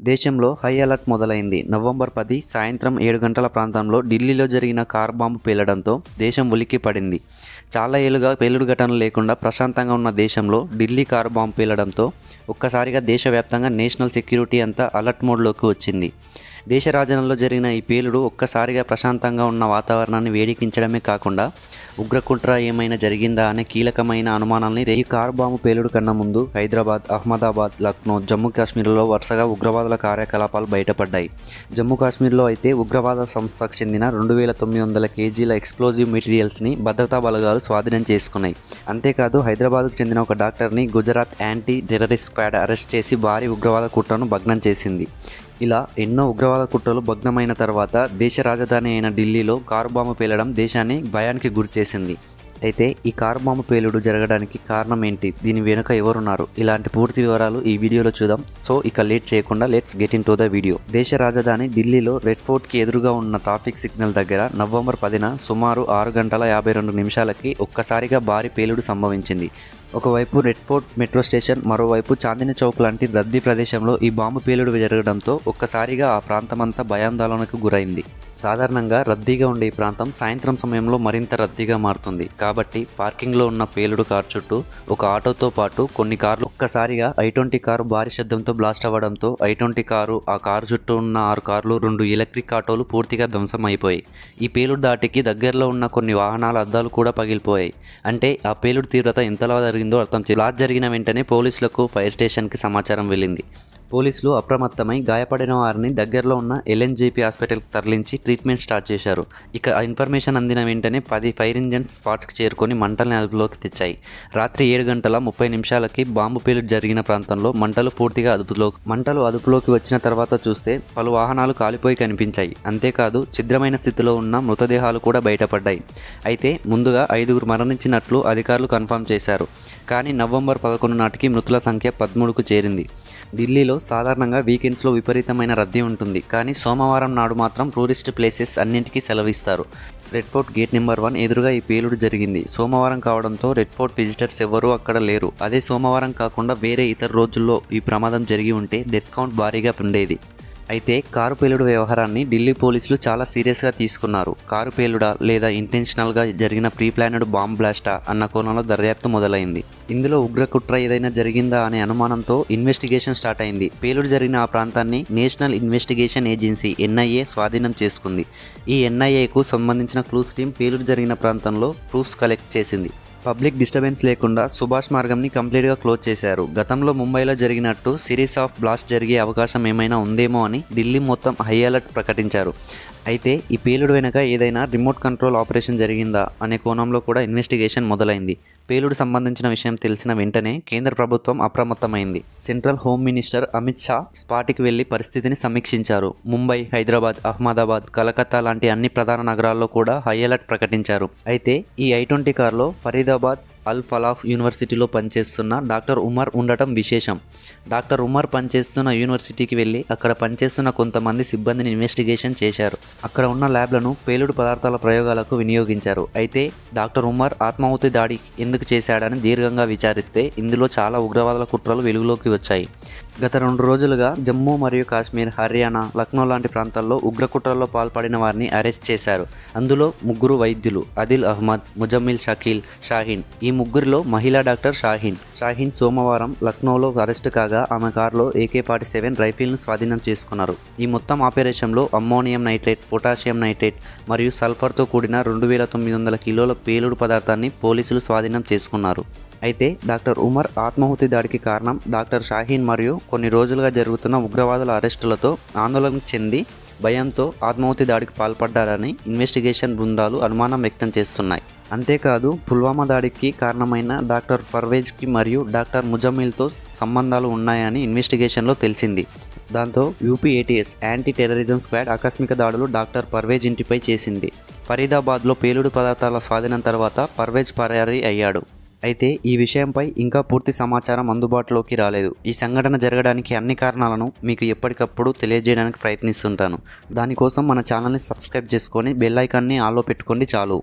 దేశంలో high alert మొదలైంది. November పది సాయంత్రం ఏడు గంటల ప్రాంతంలో ఢిల్లీలో జరిగిన కార్ బాంబు పేలడంతో దేశం ఉలిక్కి పడింది. చాలా ఏళ్ళుగా పేలుడు ఘటనలు లేకుండా ప్రశాంతంగా ఉన్న దేశంలో ఢిల్లీ కారు బాంబు పేలడంతో ఒక్కసారిగా దేశవ్యాప్తంగా నేషనల్ సెక్యూరిటీ అంతా అలర్ట్ మోడ్లోకి వచ్చింది. దేశ రాజధానిలో జరిగిన ఈ పేలుడు ఒక్కసారిగా ప్రశాంతంగా ఉన్న వాతావరణాన్ని వేడెక్కించడమే కాకుండా ఉగ్రకుట్ర ఏమైనా జరిగిందా అనే కీలకమైన అనుమానాల్ని ఈ కారు బాంబు పేలుడు కన్నా ముందు హైదరాబాద్ అహ్మదాబాద్ లక్నో జమ్మూ కాశ్మీర్లో వరుసగా ఉగ్రవాదుల కార్యకలాపాలు బయటపడ్డాయి. జమ్మూ కాశ్మీర్లో అయితే ఉగ్రవాద సంస్థకు చెందిన రెండు వేల తొమ్మిది వందల కేజీల ఎక్స్ప్లోజివ్ మెటీరియల్స్ని భద్రతా బలగాలు స్వాధీనం చేసుకున్నాయి. అంతేకాదు హైదరాబాద్కు చెందిన ఒక డాక్టర్ని Gujarat anti terrorist squad arrest చేసి భారీ ఉగ్రవాద కుట్రను భగ్నం చేసింది. ఇలా ఎన్నో ఉగ్రవాద కుట్రలు భగ్నమైన తర్వాత దేశ రాజధాని అయిన ఢిల్లీలో కారు బాంబు పేలడం దేశాన్ని భయానికి గురిచేసింది అయితే ఈ కారు బాంబు పేలుడు జరగడానికి కారణం ఏంటి? దీని వెనుక ఎవరున్నారు? ఇలాంటి పూర్తి వివరాలు ఈ వీడియోలో చూద్దాం. సో ఇక లేట్ చేయకుండా let's get into the video దేశ రాజధాని ఢిల్లీలో రెడ్ ఫోర్ట్కి ఎదురుగా ఉన్న ట్రాఫిక్ సిగ్నల్ దగ్గర నవంబర్ పదిన సుమారు ఆరు గంటల యాభై రెండు నిమిషాలకి ఒక్కసారిగా భారీ పేలుడు సంభవించింది. ఒకవైపు రెడ్ ఫోర్ట్ మెట్రో స్టేషన్ మరోవైపు చాందిని చౌక్ లాంటి రద్దీ ప్రదేశంలో ఈ బాంబు పేలుడు జరగడంతో ఒక్కసారిగా ఆ ప్రాంతమంతా భయాందోళనకు గురైంది. సాధారణంగా రద్దీగా ఉండే ఈ ప్రాంతం సాయంత్రం సమయంలో మరింత రద్దీగా మారుతుంది. కాబట్టి పార్కింగ్లో ఉన్న పేలుడు కార్ చుట్టూ ఒక ఆటోతో పాటు కొన్ని కార్లు ఒక్కసారిగా ఐ ట్వంటీ కారు భారీ శబ్దంతో బ్లాస్ట్ అవ్వడంతో ఐ ట్వంటీ కారు ఆ కారు చుట్టూ ఉన్న ఆరు కార్లు రెండు ఎలక్ట్రిక్ ఆటోలు పూర్తిగా ధ్వంసం అయిపోయాయి ఈ పేలుడు దాటికి దగ్గరలో ఉన్న కొన్ని వాహనాల అద్దాలు కూడా పగిలిపోయాయి. అంటే ఆ పేలుడు తీవ్రత ఎంతలా జరిగిందో అర్థం లాస్ట్ జరిగిన వెంటనే పోలీసులకు ఫైర్ స్టేషన్కి సమాచారం వెళ్ళింది. పోలీసులు అప్రమత్తమై గాయపడిన వారిని దగ్గరలో ఉన్న ఎల్ఎన్జేపీ హాస్పిటల్కి తరలించి ట్రీట్మెంట్ స్టార్ట్ చేశారు. ఇక ఇన్ఫర్మేషన్ అందిన వెంటనే పది ఫైర్ ఇంజన్స్ స్పాట్స్కి చేరుకొని మంటల్ని అదుపులోకి తెచ్చాయి. రాత్రి ఏడు గంటల ముప్పై నిమిషాలకి బాంబు పేలుడు జరిగిన ప్రాంతంలో మంటలు పూర్తిగా అదుపులో మంటలు అదుపులోకి వచ్చిన తర్వాత చూస్తే పలు వాహనాలు కాలిపోయి కనిపించాయి. అంతేకాదు ఛిద్రమైన స్థితిలో ఉన్న మృతదేహాలు కూడా బయటపడ్డాయి. అయితే ముందుగా ఐదుగురు మరణించినట్లు అధికారులు కన్ఫర్మ్ చేశారు. కానీ నవంబర్ పదకొండు నాటికి మృతుల సంఖ్య పదమూడుకు చేరింది. ఢిల్లీలో సాధారణంగా వీకెండ్స్లో విపరీతమైన రద్దీ ఉంటుంది. కానీ సోమవారం నాడు మాత్రం టూరిస్ట్ ప్లేసెస్ అన్నింటికీ సెలవిస్తారు. Red Fort gate number one ఎదురుగా ఈ పేలుడు జరిగింది. సోమవారం కావడంతో రెడ్ ఫోర్ట్ విజిటర్స్ ఎవరూ అక్కడ లేరు. అదే సోమవారం కాకుండా వేరే ఇతర రోజుల్లో ఈ ప్రమాదం జరిగి ఉంటే డెత్ కౌంట్ భారీగా ఉండేది. అయితే కారు పేలుడు వ్యవహారాన్ని ఢిల్లీ పోలీసులు చాలా సీరియస్గా తీసుకున్నారు. కారు పేలుడా లేదా ఇంటెన్షనల్గా జరిగిన ప్రీ ప్లానెడ్ బాంబ్ బ్లాస్టా అన్న కోణంలో దర్యాప్తు మొదలైంది. ఇందులో ఉగ్రకుట్ర ఏదైనా జరిగిందా అనే అనుమానంతో ఇన్వెస్టిగేషన్ స్టార్ట్ అయింది. పేలుడు జరిగిన ఆ ప్రాంతాన్ని నేషనల్ ఇన్వెస్టిగేషన్ ఏజెన్సీ ఎన్ఐఏ స్వాధీనం చేసుకుంది. ఈ ఎన్ఐఏకు సంబంధించిన క్లూస్ టీం పేలుడు జరిగిన ప్రాంతంలో ప్రూఫ్స్ కలెక్ట్ చేసింది. పబ్లిక్ డిస్టర్బెన్స్ లేకుండా సుభాష్ మార్గంని కంప్లీట్గా క్లోజ్ చేశారు. గతంలో ముంబైలో జరిగినట్టు సిరీస్ ఆఫ్ బ్లాస్ట్ జరిగే అవకాశం ఏమైనా ఉందేమో అని ఢిల్లీ మొత్తం హై అలర్ట్ ప్రకటించారు. అయితే ఈ పేలుడు వెనుక ఏదైనా రిమోట్ కంట్రోల్ ఆపరేషన్ జరిగిందా అనే కోణంలో కూడా ఇన్వెస్టిగేషన్ మొదలైంది. పేలుడు సంబంధించిన విషయం తెలిసిన వెంటనే కేంద్ర ప్రభుత్వం అప్రమత్తమైంది. Central home minister Amit Shah స్పాటికి వెళ్ళి పరిస్థితిని సమీక్షించారు. ముంబై హైదరాబాద్ అహ్మదాబాద్ కలకత్తా లాంటి అన్ని ప్రధాన నగరాల్లో కూడా హై అలర్ట్ ప్రకటించారు. అయితే ఈ ఐ ట్వంటీ కారులో ఫరీదాబాద్ అల్ ఫలాఫ్ యూనివర్సిటీలో పనిచేస్తున్న డాక్టర్ ఉమర్ ఉండటం విశేషం. డాక్టర్ ఉమర్ పనిచేస్తున్న యూనివర్సిటీకి వెళ్ళి అక్కడ పనిచేస్తున్న కొంతమంది సిబ్బందిని ఇన్వెస్టిగేషన్ చేశారు. అక్కడ ఉన్న ల్యాబ్లను పేలుడు పదార్థాల ప్రయోగాలకు వినియోగించారు. అయితే డాక్టర్ ఉమర్ ఆత్మాహుతి దాడి ఎందుకు చేశాడని దీర్ఘంగా విచారిస్తే ఇందులో చాలా ఉగ్రవాదుల కుట్రలు వెలుగులోకి వచ్చాయి. గత రెండు రోజులుగా జమ్మూ మరియు కాశ్మీర్ హర్యానా లక్నో లాంటి ప్రాంతాల్లో ఉగ్రకుట్రల్లో పాల్పడిన వారిని అరెస్ట్ చేశారు. అందులో ముగ్గురు వైద్యులు అదిల్ అహ్మద్ ముజమ్మిల్ షకీల్ షాహీన్. ఈ ముగ్గురిలో మహిళా డాక్టర్ షాహీన్. షాహీన్ సోమవారం లక్నోలో అరెస్ట్ కాగా ఆమె కారులో ఏకే ఫార్టీ సెవెన్ రైఫిల్ను స్వాధీనం చేసుకున్నారు. ఈ మొత్తం ఆపరేషన్లో అమ్మోనియం నైట్రేట్ పొటాషియం నైట్రేట్ మరియు సల్ఫర్తో కూడిన రెండు వేల తొమ్మిది వందల కిలోల పేలుడు పదార్థాన్ని పోలీసులు స్వాధీనం చేసుకున్నారు. అయితే డాక్టర్ ఉమర్ ఆత్మాహుతి దాడికి కారణం డాక్టర్ షాహీన్ మరియు కొన్ని రోజులుగా జరుగుతున్న ఉగ్రవాదుల అరెస్టులతో ఆందోళన చెంది భయంతో ఆత్మాహుతి దాడికి పాల్పడ్డారని ఇన్వెస్టిగేషన్ బృందాలు అనుమానం వ్యక్తం చేస్తున్నాయి. అంతేకాదు పుల్వామా దాడికి కారణమైన డాక్టర్ పర్వేజ్కి మరియు డాక్టర్ ముజమ్మిల్తో సంబంధాలు ఉన్నాయని ఇన్వెస్టిగేషన్లో తెలిసింది. దాంతో యూపీఏటీఎస్ యాంటీ టెర్రరిజం స్క్వాడ్ ఆకస్మిక దాడులు డాక్టర్ పర్వేజ్ ఇంటిపై చేసింది. ఫరీదాబాద్లో పేలుడు పదార్థాల స్వాధీనం తర్వాత పర్వేజ్ పరారీ అయ్యాడు. అయితే ఈ విషయంపై ఇంకా పూర్తి సమాచారం అందుబాటులోకి రాలేదు. ఈ సంఘటన జరగడానికి అన్ని కారణాలను మీకు ఎప్పటికప్పుడు తెలియజేయడానికి ప్రయత్నిస్తుంటాను. దానికోసం మన ఛానల్ని సబ్స్క్రైబ్ చేసుకొని బెల్ ఐకాన్ని ఆలో పెట్టుకోండి చాలు.